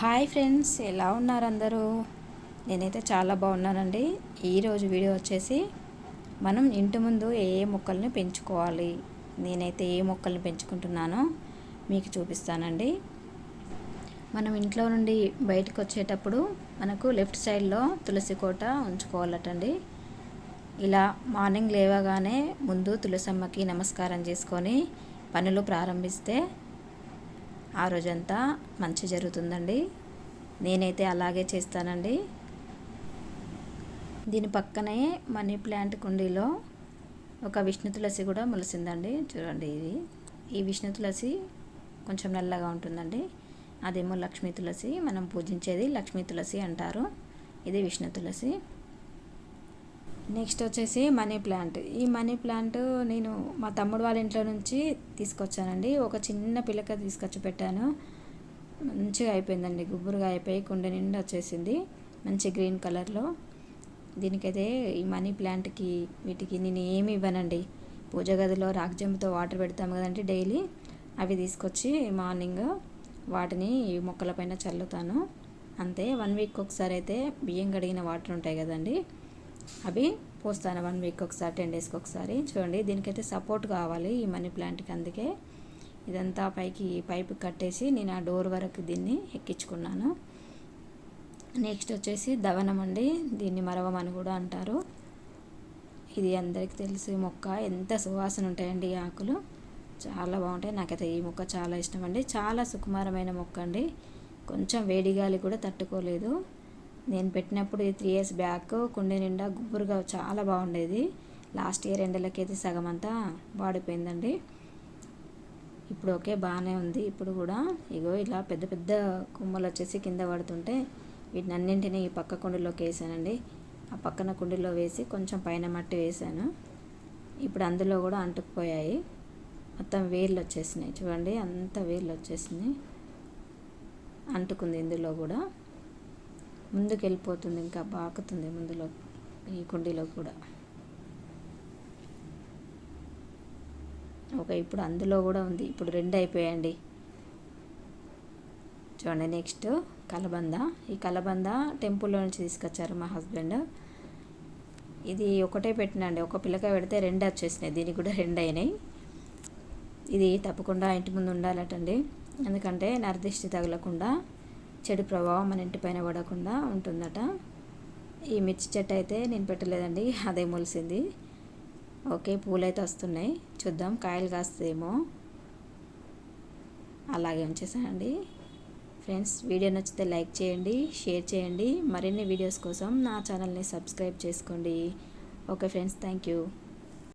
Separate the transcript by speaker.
Speaker 1: Hi friends ఎలా ఉన్నారు అందరూ? నేనైతే చాలా బాగున్నానండి. ఈరోజు వీడియో వచ్చేసి మనం ఇంటి ముందు ఏ ఏ మొక్కల్ని పెంచుకోవాలి. నేనైతే ఏ మొక్కల్ని పెంచుకుంటున్నానో మీకు చూపిస్తానండి. మనం ఇంట్లో నుండి బయటకు వచ్చేటప్పుడు మనకు లెఫ్ట్ సైడ్లో తులసి కోట ఉంచుకోవాలటండి. ఇలా మార్నింగ్ లేవగానే ముందు తులసమ్మకి నమస్కారం చేసుకొని పనులు ప్రారంభిస్తే ఆ రోజంతా మంచి జరుగుతుందండి. నేనైతే అలాగే చేస్తానండి. దీని పక్కనే మనీ ప్లాంట్ కుండీలో ఒక విష్ణు తులసి కూడా మొలిసిందండి. చూడండి ఇది. ఈ విష్ణు తులసి కొంచెం నల్లగా ఉంటుందండి. అదేమో లక్ష్మీ తులసి. మనం పూజించేది లక్ష్మీ తులసి అంటారు. ఇది విష్ణు తులసి. నెక్స్ట్ వచ్చేసి మనీ ప్లాంట్. ఈ మనీ ప్లాంట్ నేను మా తమ్ముడు వాళ్ళ ఇంట్లో నుంచి తీసుకొచ్చానండి. ఒక చిన్న పిల్లక తీసుకొచ్చి పెట్టాను. మంచిగా అయిపోయిందండి. గుబ్బురుగా అయిపోయి కుండ నిండా వచ్చేసింది. మంచి గ్రీన్ కలర్లో. దీనికైతే ఈ మనీ ప్లాంట్కి వీటికి నేను ఏమి ఇవ్వనండి. పూజ గదిలో రాగజంపుతో వాటర్ పెడతాం కదండి డైలీ. అవి తీసుకొచ్చి మార్నింగ్ వాటిని ఈ మొక్కల పైన చల్లుతాను. అంతే వన్ వీక్ ఒకసారి అయితే బియ్యం కడిగిన వాటర్ ఉంటాయి కదండి. అవి పోస్తాను వన్ వీక్ ఒకసారి టెన్ డేస్కి ఒకసారి. చూడండి దీనికైతే సపోర్ట్ కావాలి ఈ మనీ ప్లాంట్కి అందుకే. ఇదంతా పైకి పైపు కట్టేసి నేను ఆ డోర్ వరకు దీన్ని ఎక్కించుకున్నాను. నెక్స్ట్ వచ్చేసి దవనం అండి. దీన్ని మరవమని కూడా అంటారు. ఇది అందరికీ తెలిసి మొక్క. ఎంత సువాసన ఉంటాయండి ఈ ఆకులు. చాలా బాగుంటాయి. నాకైతే ఈ మొక్క చాలా ఇష్టం అండి. చాలా సుకుమారమైన మొక్క అండి. కొంచెం వేడి గాలి కూడా తట్టుకోలేదు. నేను పెట్టినప్పుడు ఈ త్రీ ఇయర్స్ బ్యాక్ కుండీ నిండా గుబ్బురుగా చాలా బాగుండేది. లాస్ట్ ఇయర్ ఎండలకైతే సగం అంతా వాడిపోయిందండి. ఇప్పుడు ఓకే బాగానే ఉంది. ఇప్పుడు కూడా ఇగో ఇలా పెద్ద పెద్ద కొమ్మలు వచ్చేసి కింద పడుతుంటే వీటిని అన్నింటినీ ఈ పక్క కుండీలోకి వేసానండి. ఆ పక్కన కుండీలో వేసి కొంచెం పైన మట్టి వేసాను. ఇప్పుడు అందులో కూడా అంటుకుపోయాయి. మొత్తం వేర్లు వచ్చేసినాయి చూడండి అంత వేర్లు వచ్చేసినాయి అంటుకుంది ఇందులో కూడా. ముందుకు వెళ్ళిపోతుంది ఇంకా బాకుతుంది ముందులో ఈ కుండీలో కూడా. ఒక ఇప్పుడు అందులో కూడా ఉంది. ఇప్పుడు రెండు అయిపోయాయండి. చూడండి నెక్స్ట్ కలబంద. ఈ కలబంద టెంపుల్లో నుంచి తీసుకొచ్చారు మా హస్బెండ్. ఇది ఒకటే పెట్టినండి. ఒక పిల్లకాయ పెడితే రెండు వచ్చేసినాయి. దీనికి కూడా రెండు అయినాయి. ఇది తప్పకుండా ఇంటి ముందు ఉండాలటండి. ఎందుకంటే నరదిష్టి తగలకుండా చెడు ప్రభావం మన ఇంటిపైన పడకుండా ఉంటుందట. ఈ మిర్చి చెట్టు అయితే నేను పెట్టలేదండి అదే మొలిసింది. ఓకే పూలు అయితే వస్తున్నాయి. చూద్దాం కాయలు కాస్తేమో అలాగే ఉంచేసానండి. ఫ్రెండ్స్ వీడియో నచ్చితే లైక్ చేయండి షేర్ చేయండి. మరిన్ని వీడియోస్ కోసం నా ఛానల్ని సబ్స్క్రైబ్ చేసుకోండి. Okay friends thank you.